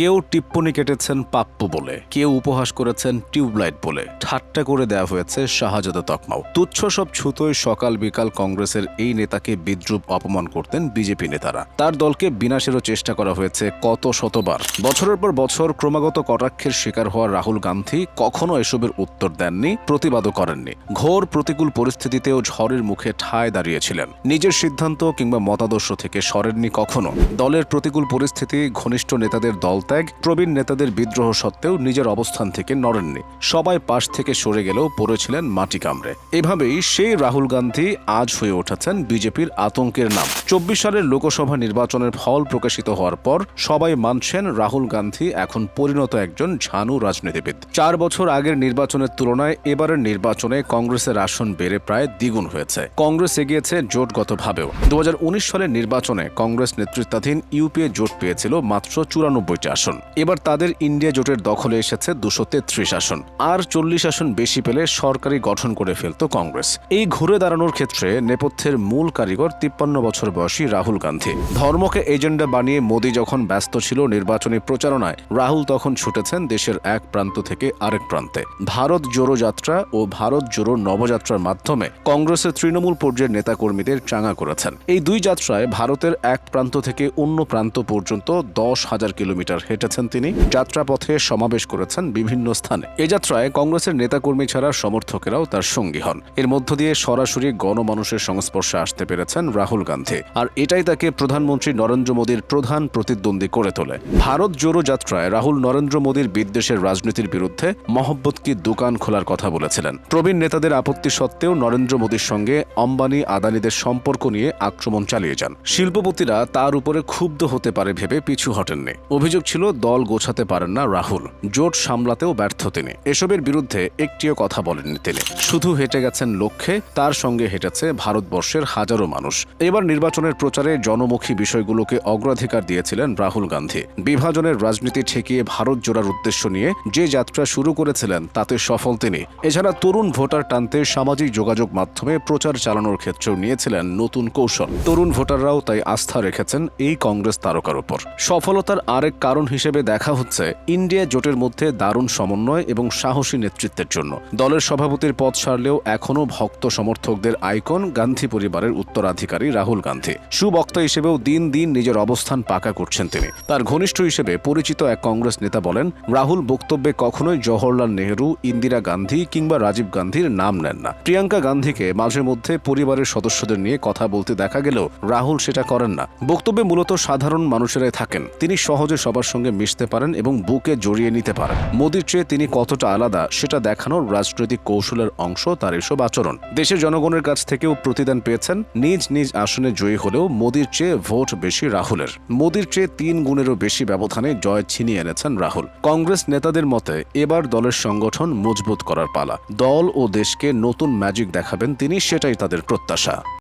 কেউ টিপ্পনি কেটেছেন পাপ্পু বলে, কেউ উপহাস করেছেন টিউবলাইট বলে, ঠাট্টা করে দেওয়া হয়েছে শাহজাদা তকমাও। তুচ্ছ সব ছুতোয় সকাল বিকাল কংগ্রেসের এই নেতাকে বিদ্রুপ অপমান করতেন বিজেপি নেতারা। তার দলকে বিনাশেরও চেষ্টা করা হয়েছে কত শতবার। বছরের পর বছর ক্রমাগত কটাক্ষের শিকার হওয়া রাহুল গান্ধী কখনো এসবের উত্তর দেননি, প্রতিবাদও করেননি। ঘোর প্রতিকূল পরিস্থিতিতেও ঝড়ের মুখে ঠায় দাঁড়িয়েছিলেন। নিজের সিদ্ধান্ত কিংবা মতাদর্শ থেকে সরেননি কখনো। দলের প্রতিকূল পরিস্থিতি ঘনিষ্ঠ নেতাদের দলত্যাগ প্রবীণ নেতাদের বিদ্রোহ সত্ত্বেও নিজের অবস্থান থেকে নড়েননি। সবাই পাশ থেকে সরে গেলেও পড়েছিলেন মাটি কামড়ে। এভাবেই সেই রাহুল গান্ধী আজ হয়ে উঠেছেন বিজেপির আতঙ্কের নাম। চব্বিশ সালের লোকসভা নির্বাচনের ফল প্রকাশিত হওয়ার পর সবাই মানছেন রাহুল গান্ধী এখন পরিণত একজন ঝানু রাজনীতিবিদ। চার বছর আগের নির্বাচনের তুলনায় এবারের নির্বাচনে কংগ্রেসের আসন বেড়ে প্রায় দ্বিগুণ হয়েছে। কংগ্রেস এগিয়েছে জোটগতভাবেও। দু হাজার উনিশ সালের নির্বাচনে কংগ্রেস নেতৃত্বাধীন ইউপিএ জোট পেয়েছিল মাত্র চুরানব্বইটি আসন এবার তাদের ইন্ডিয়া জোটের দখলে এসেছে দুশো তেত্রিশ আসন। আর চল্লিশ আসন বেশি পেলে সরকারি গঠন করে ফেলত কংগ্রেস। এই ঘুরে দাঁড়ানোর ক্ষেত্রে নেপথ্যের মূল কারিগর তিপ্পান্ন বছর বয়সী রাহুল গান্ধী। ধর্মকে এজেন্ডা বানিয়ে মোদী যখন ব্যস্ত ছিল নির্বাচনী প্রচারণায়, রাহুল তখন ছুটেছেন দেশের এক প্রান্ত থেকে আরেক প্রান্তে। ভারত জোড়ো যাত্রা ও ভারত জোড়ো নবযাত্রার মাধ্যমে কংগ্রেসের তৃণমূল পর্যায়ের নেতাকর্মীদের চাঙা করেছেন। এই দুই যাত্রায় ভারতের এক প্রান্ত থেকে অন্য প্রান্ত পর্যন্ত দশ হাজার কিলোমিটার হেঁটেছেন তিনি। যাত্রাপথে সমাবেশ করেছেন বিভিন্ন স্থানে। এ যাত্রায় কংগ্রেসের নেতাকর্মী ছাড়া সমর্থকেরাও তার সঙ্গী হন। এর মধ্য দিয়ে সরাসরি গণমানুষের সংস্পর্শে আসতে পেরেছেন রাহুল গান্ধী। আর এটাই তাকে প্রধানমন্ত্রী নরেন্দ্র মোদীর প্রধান প্রতিদ্বন্দ্বী করে তোলে। ভারত জোড়ো যাত্রায় রাহুল নরেন্দ্র মোদীর বিদ্বেষের রাজনীতির বিরুদ্ধে মহব্বত কি দোকান খোলার কথা বলেছিলেন। প্রবীণ নেতাদের আপত্তি সত্ত্বেও নরেন্দ্র মোদীর সঙ্গে অম্বানি আদানিদের সম্পর্ক নিয়ে আক্রমণ চালিয়ে যান। শিল্পপতিরা তার উপরে ক্ষুব্ধ হতে পারে ভেবে পিছু হটেননি। অভিযোগ ছিল দল গোছাতে পারেন না রাহুল। জোট সামলাতেও ব্যর্থ তিনি। এসবের বিরুদ্ধে একটিও কথা বলেননি তিনি। শুধু হেঁটে গেছেন লক্ষ্যে, তার সঙ্গে হেঁটেছে ভারতবর্ষের হাজারো মানুষ। এবার নির্বাচনের প্রচারে জনমুখী বিষয়গুলোকে অগ্রাধিকার দিয়েছিলেন রাহুল গান্ধী। বিভাজনের রাজনীতি ঠেকিয়ে ভারত জোড়ার উদ্দেশ্য নিয়ে যে যাত্রা শুরু করেছিলেন, তাতে সফল তিনি। এছাড়া তরুণ ভোটার টানতে সামাজিক যোগাযোগ মাধ্যমে প্রচার চালানোর ক্ষেত্রেও নিয়েছিলেন নতুন কৌশল। তরুণ ভোটাররাও তাই আস্থা রেখেছেন এই কংগ্রেস তারকার উপর। সফলতার আরেক কারণ হিসেবে দেখা হচ্ছে ইন্ডিয়া জোটের মধ্যে দারুণ সমন্বয় এবং সাহসী নেতৃত্বের জন্য। দলের সভাপতির পদ সারলেও এখনও ভক্ত সমর্থকদের আইকন গান্ধী পরিবারের উত্তরাধিকারী রাহুল গান্ধী। সুবক্তা হিসেবেও দিন দিন নিজের অবস্থান পাকা করছেন তিনি। তার ঘনিষ্ঠ হিসেবে পরিচিত এক কংগ্রেস নেতা বলেন, রাহুল বক্তব্যে কখনোই জওহরলাল নেহরু, ইন্দিরা গান্ধী কিংবা রাজীব গান্ধীর নাম নেন না। প্রিয়াঙ্কা গান্ধীকে মাঝে মধ্যে পরিবারের সদস্যদের নিয়ে কথা বলতে দেখা গেলেও রাহুল সেটা করেন না। বক্তব্যে মূলত সাধারণ মানুষেরাই থাকেন। তিনি সহজে সবার সঙ্গে মিশতে পারেন এবং বুকে জড়িয়ে নিতে পারেন। মোদির চেয়ে তিনি কতটা আলাদা, সেটা দেখানোর রাজনৈতিক কৌশলের অংশ তার এসব আচরণ। দেশের জনগণের কাছ থেকেও প্রতিদান পেয়েছেন। নিজ নিজ আসনে জয়ী হলেও মোদির চেয়ে ভোট বেশি রাহুলের। মোদির চেয়ে তিন গুণেরও বেশি ব্যবধানে জয় ছিনিয়ে এনেছেন রাহুল। কংগ্রেস নেতাদের মতে, এবার দলের সংগঠন মজবুত করার পালা। দল ও দেশকে নতুন ম্যাজিক দেখাবেন তিনি, সেটাই তাদের প্রত্যাশা।